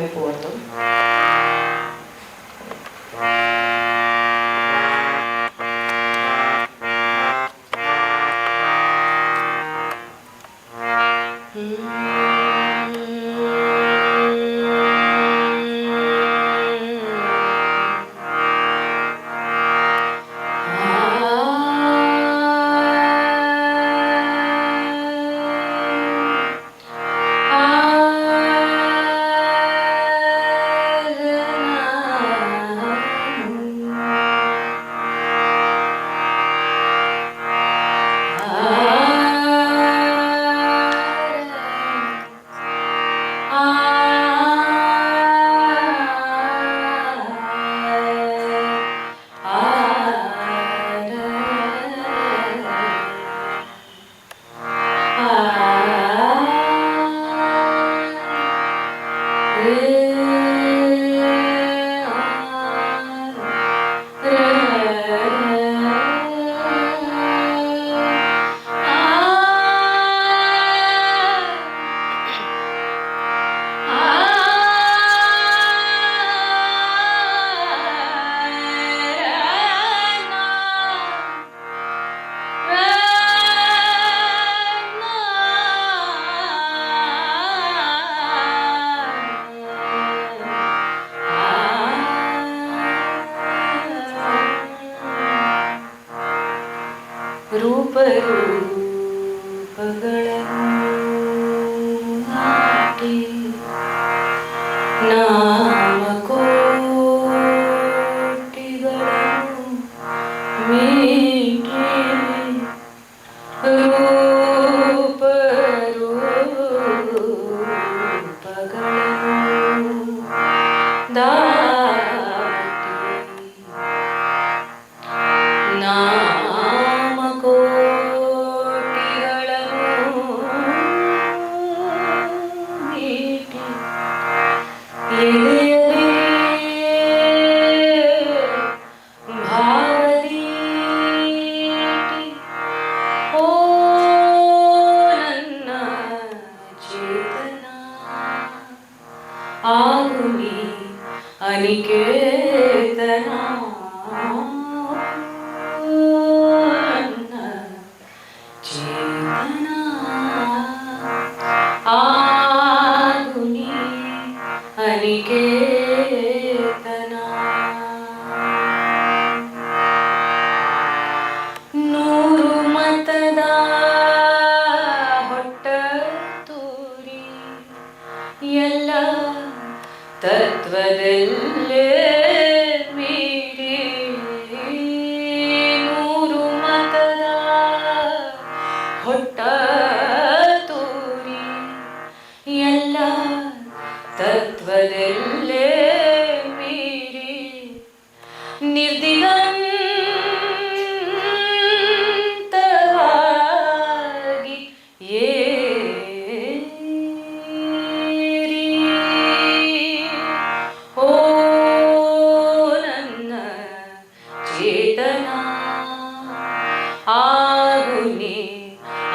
juventud. பகழ തത്വരല്ലേ ಹೊಟ್ಟ ತೋರಿ ಎಲ್ಲ ತತ್ವದಲ್ಲೇ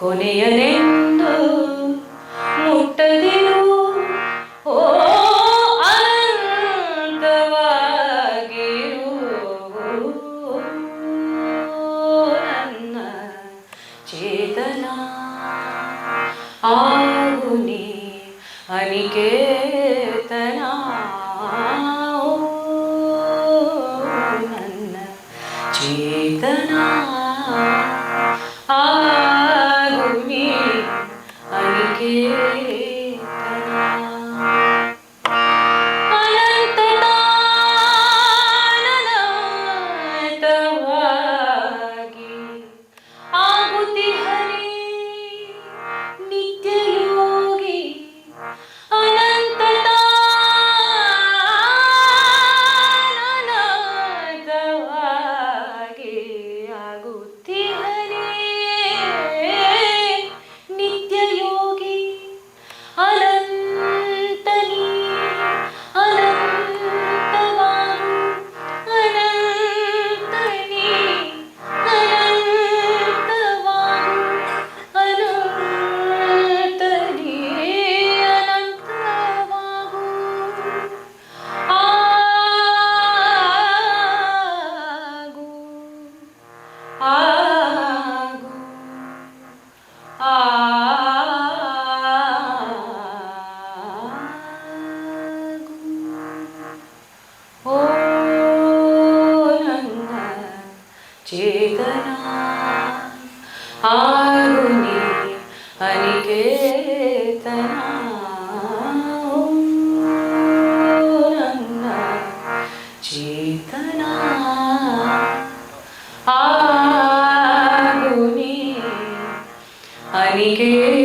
ಕೊನೆಯನೆಂದು ಮುಟ್ಟದಿರು. ಓ ಅನಂತವಾಗಿರು ನನ್ನ ಚೇತನ. ಆಗುನಿ ಅನಿಕೇತನ. ನನ್ನ ಚೇತನ. चेतना आरुणि अनिकेतना चेतना आरुणि अनिकेतना